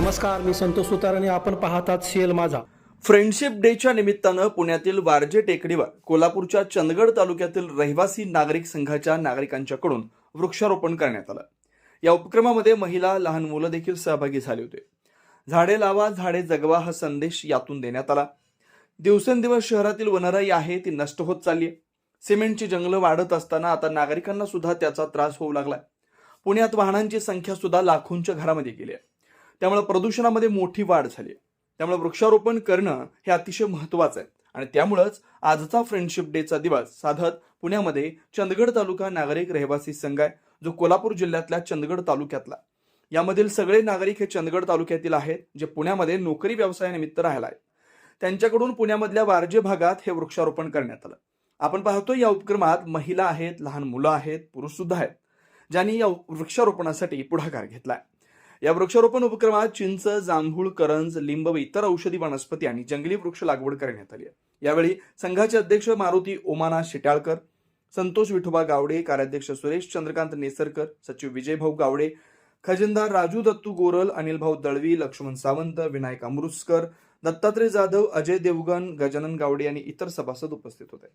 नमस्कार मी संतोष सुतार आणि आपण पाहतात सीएल माझा. फ्रेंडशिप डेच्या निमित्तानं पुण्यातील वारजे टेकडीवर कोल्हापूरच्या चंदगड तालुक्यातील रहिवासी नागरिक संघाच्या नागरिकांच्याकडून वृक्षारोपण करण्यात आलं. या उपक्रमामध्ये महिला लहान मुलं देखील सहभागी झाले होते. झाडे लावा झाडे जगवा हा संदेश यातून देण्यात आला. दिवसेंदिवस शहरातील वनराई आहे ती नष्ट होत चालली आहे. सिमेंटची जंगलं वाढत असताना आता नागरिकांना सुद्धा त्याचा त्रास होऊ लागलाय. पुण्यात वाहनांची संख्या सुद्धा लाखोंच्या घरामध्ये गेली आहे. त्यामुळे प्रदूषणामध्ये मोठी वाढ झाली त्यामुळे वृक्षारोपण करणं हे अतिशय महत्वाचं आहे. आणि त्यामुळंच आजचा फ्रेंडशिप डेचा दिवस साधत पुण्यामध्ये चंदगड तालुका नागरिक रहिवासी संघ आहे जो कोल्हापूर जिल्ह्यातल्या चंदगड तालुक्यातला यामधील सगळे नागरिक हे चंदगड तालुक्यातील आहेत जे पुण्यामध्ये नोकरी व्यवसायानिमित्त राहिला आहेत त्यांच्याकडून पुण्यामधल्या वारजे भागात हे वृक्षारोपण करण्यात आलं. आपण पाहतो या उपक्रमात महिला आहेत लहान मुलं आहेत पुरुष सुद्धा आहेत ज्यांनी या वृक्षारोपणासाठी पुढाकार घेतलाय या वृक्षारोपण उपक्रमात चिंच जांभूळ करंज लिंब व इतर औषधी वनस्पती आणि जंगली वृक्ष लागवड करण्यात आली आहे. यावेळी संघाचे अध्यक्ष मारुती ओमाना शिटाळकर संतोष विठोबा गावडे कार्याध्यक्ष सुरेश चंद्रकांत नेसरकर सचिव विजयभाऊ गावडे खजिनदार राजू दत्तू गोरल अनिल भाऊ दळवी लक्ष्मण सावंत विनायक अमृतकर दत्तात्रय जाधव अजय देवगण गजानन गावडे आणि इतर सभासद उपस्थित होते.